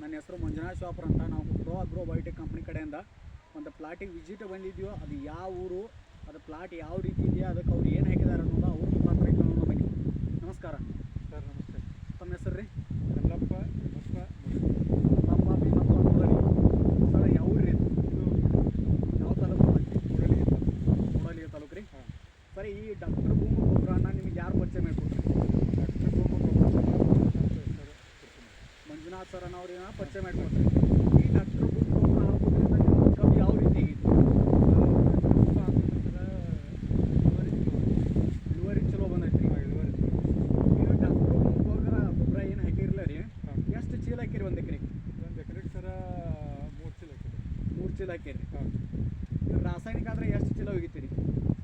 ನನ್ನ ಹೆಸರು ಮಂಜುನಾಥ್ ಶಾಪರ್ ಅಂತ ನಾವು ಪ್ರೋ ಅಗ್ರೋ ಬಯೋಟೆಕ್ ಕಂಪ್ನಿ ಕಡೆಯಿಂದ ಒಂದು ಪ್ಲಾಟಿಗೆ ವಿಸಿಟ್ ಬಂದಿದ್ಯೋ ಅದು ಯಾವ ಊರು, ಅದು ಪ್ಲಾಟ್ ಯಾವ ರೀತಿ ಇದೆಯೋ ಅದಕ್ಕೆ ಅವ್ರು ಏನು ಹಾಕಿದ್ದಾರೆ ಅನ್ನೋದು ಅವ್ರ ಮುಖಾಂತರ ಬನ್ನಿ ನಮಸ್ಕಾರ ಸರ್ ನಮಸ್ತೆ ತಮ್ಮ ಹೆಸರು ರೀ ಯಲ್ಲಪ್ಪ ತಿಮ್ಮಪ್ಪ ನಮ್ಮ ಭೀಮಪ್ಪ ಮುರಳಿ ಸರ್ ಯಾವ ಊರು ರೀ ಇದು? ಯಾವ ತಾಲೂಕು ಬರ್ತೈತಿ ಮುರಳಿ ಮೂಡಲಿ ತಾಲೂಕು ರೀ ಹಾಂ ಸರಿ ಈ ಡಾಕ್ಟರ್ ಭೂಮಿ ಗೊಬ್ಬರನ ನಿಮಗೆ ಯಾರು ಪರಿಚಯ ಮಾಡಿಕೊಟ್ರಿ ಡಾಕ್ಟರ್ ಗೋಮು ಸರ್ ಅನ್ನೋರಿಗೆ ಪರಿಚಯ ಮಾಡಿಕೊಟ್ರಿ ಈ ಡಾಕ್ಟರ್ ಗೊಬ್ಬರ ಹಾಕೋದ್ರಿಂದ ಯಾವ ರೀತಿ ಆಗೈತಿ ಇಳುವರಿ ಚಲೋ ಬಂದೈತಿ ರೀ ಈಗ ಡಾಕ್ಟರ್ ಭೂಮಿ ಗೊಬ್ಬರ ಗೊಬ್ಬರ ಏನು ಹಾಕಿರಲ್ಲ ರೀ. ಎಷ್ಟು ಚೀಲ ಹಾಕಿರಿ ಒಂದು ಎಕರೆಗೆ ಒಂದು ಎಕರೆಗೆ ಸರ ಮೂರು ಚೀಲ ಮೂರು ಚೀಲ ಹಾಕಿರಿ. ಹಾಂ. ರಾಸಾಯನಿಕ ಆದ್ರೆ ಎಷ್ಟು ಚೀಲ ಹೋಗಿತ್ತೀರಿ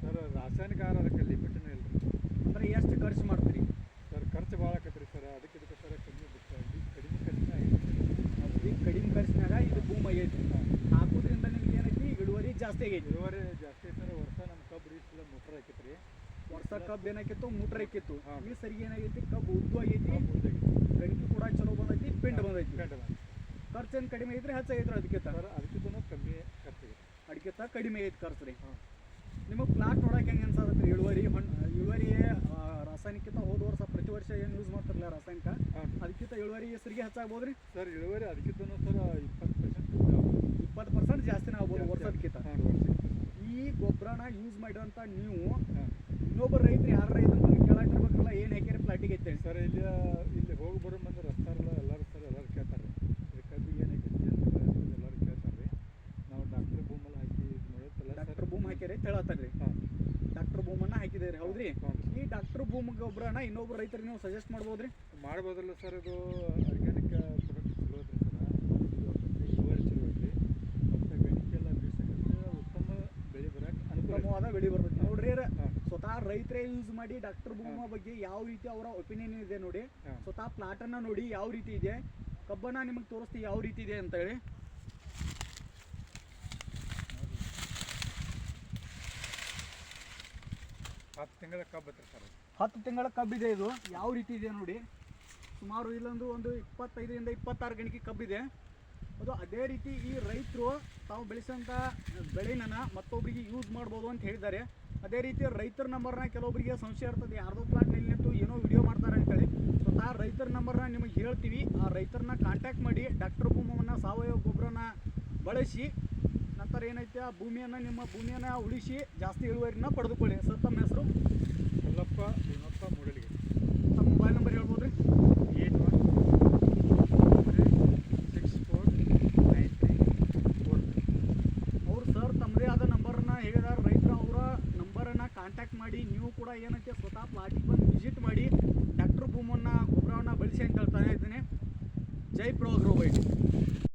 ಸರ್ ರಾಸಾಯನಿಕ ಆಹಾರ ಅದಕ್ಕೆ ಲಿಮಿಟ್ನೇ ಇಲ್ಲ ಅಂದ್ರೆ ಎಷ್ಟು ಖರ್ಚು ಮಾಡ್ತೀರಿ ಸರ್ ಖರ್ಚು ಭಾಳ ಆಕತ್ರಿ ಸರ್ ಅದಕ್ಕೆ ಇದಕ್ಕೆ ಸರ ಕಮ್ಮಿ ಬಿಟ್ಟು ಕಡಿಮೆ ಖರ್ಚಿನ ಆಗೈತೆ ಈಗ ಕಡಿಮೆ ಭೂಮಿ ಆಗೈತಿ ಹಾಕೋದ್ರಿಂದ ನಿಮ್ಗೆ ಏನೈತಿ? ಇಳುವರಿ ಜಾಸ್ತಿ ಆಗೈತಿ. ಇಳುವರಿ ಜಾಸ್ತಿ ಸರ್ ವರ್ಷ ನಮ್ಮ ಕಬ್ಬು ರೀಸಲ ಮೋಟ್ರ್ ಹಾಕಿತ್ತು ರೀ. ವರ್ಷ ಕಬ್ಬು ಏನಾಕಿತ್ತು ಮೂಟ್ರ್ ಹಾಕಿತ್ತು. ಈ ಸರಿ ಏನಾಗೈತಿ? ಕಬ್ಬು ಉದ್ದು ಆಗೈತಿ. ಗಂಟು ಗಣಿಕೆ ಕೂಡ ಚಲೋ ಬಂದೈತಿ ಪಿಂಡ್ ಬಂದೈತಿ. ಖರ್ಚು ಏನು ಕಡಿಮೆ ಐತ್ರಿ? ಹೆಚ್ಚಾಗೈತ್ರಿ ಅದಕ್ಕೆ ಸರ್ ಅದಕ್ಕಿಂತ ಕಮ್ಮಿ ಖರ್ಚಿಗೆ ಅಡಿಕೆ ತ ಕಡಿಮೆ ಐತಿ ಖರ್ಚು ರೀ. ನಿಮಗೆ ಪ್ಲಾಟ್ ನೋಡಕ್ಕೆ ಹೆಂಗೆ ಅನ್ಸತ್ತೆ ಇಳುವರಿ? ಹಣ್ಣು ಇಳುವರಿ ರಾಸಾಯನಿಕಿಂತ ರಾಸಾಯನಿಕಕ್ಕಿಂತ ಹೋದ ವರ್ಷ ಪ್ರತಿ ವರ್ಷ ಏನು ಯೂಸ್ ಮಾಡ್ತಾರಲ್ಲ ರಾಸಾಯನಿಕ? ಅದಕ್ಕಿಂತ ಇಳುವರಿ ಹೆಸರಿಗೆ ಹೆಚ್ಚಾಗ್ಬೋದು ರೀ ಸರ್ ಇಳುವರಿ ಅದಕ್ಕಿಂತ ಸರ್ ಇಪ್ಪತ್ತು ಪರ್ಸೆಂಟ್ ಇಪ್ಪತ್ತು ಪರ್ಸೆಂಟ್ ಜಾಸ್ತಿನೇ ಆಗ್ಬೋದು ವರ್ಷದಕ್ಕಿಂತ ಹಾಂ ವರ್ಷಕ್ಕೆ ಈ ಗೊಬ್ಬರನ ಯೂಸ್ ಮಾಡಿದಂಥ ನೀವು ಇನ್ನೊಬ್ಬ ರೈತರು ಯಾರು ರೈತರು ಕೇಳಕ್ಕೆ ಏನ್ ಏನು ಹಾಕಿರಿ ಪ್ಲಾಟಿಗೆ ಐತೆ ಸರ್ ಇಲ್ಲಿ ಇಲ್ಲಿ ಹೋಗಿ ಬರೋ ಮಂದಿ ರಸ್ತಾರಲ್ಲ ಎಲ್ಲರೂ ಸರ್ ಎಲ್ಲರೂ ಕೇಳ್ತಾರೆ. ರೀ ಕಬ್ಬಿಗೆ ಅಂತ ಎಲ್ಲರೂ ಕೇಳ್ತಾರೆ. ರೀ ನಾವು ಡಾಕ್ಟ್ರ್ ಭೂಮಲ್ಲಿ ಹಾಕಿ ಇದು ಮಾಡೋದಲ್ಲ ಡಾಕ್ಟರ್ ಭೂಮ್ ಹಾಕಿರಿ ರೀ ಹಾಂ. ಡಾಕ್ಟರ್ ಭೂಮನ್ನ ಹಾಕಿದ್ದೀರಿ ಹೌದ್ರಿ? ರೀ ಈ ಡಾಕ್ಟರ್ ಭೂಮ್ ಗೊಬ್ಬರನ ಇನ್ನೊಬ್ಬ ರೈತರಿಗೆ ನೀವು ಸಜೆಸ್ಟ್ ಮಾಡ್ಬೋದ್ರಿ? ಮಾಡ್ಬೋದಲ್ಲ ಸರ್ ಇದು ಆರ್ಗ್ಯಾನಿಕ್ ರೈತರೇ ಯೂಸ್ ಮಾಡಿ ಡಾಕ್ಟರ್ ಭೂಮ ಬಗ್ಗೆ ಯಾವ ರೀತಿ ಅವರ ಒಪಿನಿಯನ್ ಇದೆ ನೋಡಿ. ಸ್ವತಃ ಪ್ಲಾಟ್ ಅನ್ನ ನೋಡಿ ಯಾವ ರೀತಿ ಇದೆ. ಕಬ್ಬನ್ನ ನಿಮಗೆ ತೋರಿಸ್ತೀವಿ ಯಾವ ರೀತಿ ಇದೆ ಅಂತ ಹೇಳಿ. ಹತ್ತು ತಿಂಗಳ ಕಬ್ಬು ಸರ್ ಹತ್ತು ತಿಂಗಳ ಕಬ್ಬಿದೆ ಇದು ಯಾವ ರೀತಿ ಇದೆ ನೋಡಿ. ಸುಮಾರು ಇಲ್ಲೊಂದು ಒಂದು ಇಪ್ಪತ್ತೈದರಿಂದ ಇಪ್ಪತ್ತಾರು ಗಣಿಕೆ ಕಬ್ಬಿದೆ ಅದು ಅದೇ ರೀತಿ ಈ ರೈತರು ತಾವು ಬೆಳೆಸಿದಂಥ ಬೆಳೆನ ಮತ್ತೊಬ್ಬರಿಗೆ ಯೂಸ್ ಮಾಡ್ಬೋದು ಅಂತ ಹೇಳಿದ್ದಾರೆ. ಅದೇ ರೀತಿ ರೈತರ ನಂಬರ್ನ ಕೆಲವೊಬ್ಬರಿಗೆ ಸಂಶಯ ಇರ್ತದೆ. ಯಾರ್ದೋ ಪ್ಲಾಟ್ ನಿಂತು ಏನೋ ವಿಡಿಯೋ ಮಾಡ್ತಾರೆ ಅಂತೇಳಿ ಆ ರೈತರ ನಂಬರ್ನ ನಿಮಗೆ ಹೇಳ್ತೀವಿ. ಆ ರೈತರನ್ನ ಕಾಂಟ್ಯಾಕ್ಟ್ ಮಾಡಿ ಡಾಕ್ಟರ್ ಭೂಮವನ್ನು ಸಾವಯವ ಗೊಬ್ಬರನ ಬಳಸಿ ನಂತರ ಏನೈತೆ ಆ ಭೂಮಿಯನ್ನು ನಿಮ್ಮ ಭೂಮಿಯನ್ನು ಉಳಿಸಿ ಜಾಸ್ತಿ ಇಳುವರಿನ ಪಡೆದುಕೊಳ್ಳಿ. ಸರ್ ತಮ್ಮ ಹೆಸರು? ಭೀಮಪ್ಪ ಮೂಡಲಿಗೆ. ತಮ್ಮ ಮೊಬೈಲ್ ನಂಬರ್ ಹೇಳ್ಬೋದು ರೀ ಕಾಂಟ್ಯಾಕ್ಟ್ ಮಾಡಿ, ನೀವು ಕೂಡ ಏನಕ್ಕೆ ಸ್ವತಃ ಪ್ಲಾಟಿಗೆ ಬಂದು ವಿಸಿಟ್ ಮಾಡಿ ಡಾಕ್ಟರ್ ಭೂಮನ್ನ ಗೊಬ್ಬರವನ್ನು ಬಳಸಿ ಅಂತ ಹೇಳ್ತಾನೆ ಇದ್ದೀನಿ. ಜೈ ಪ್ರೋಗ್ರೋ ವೈಟ್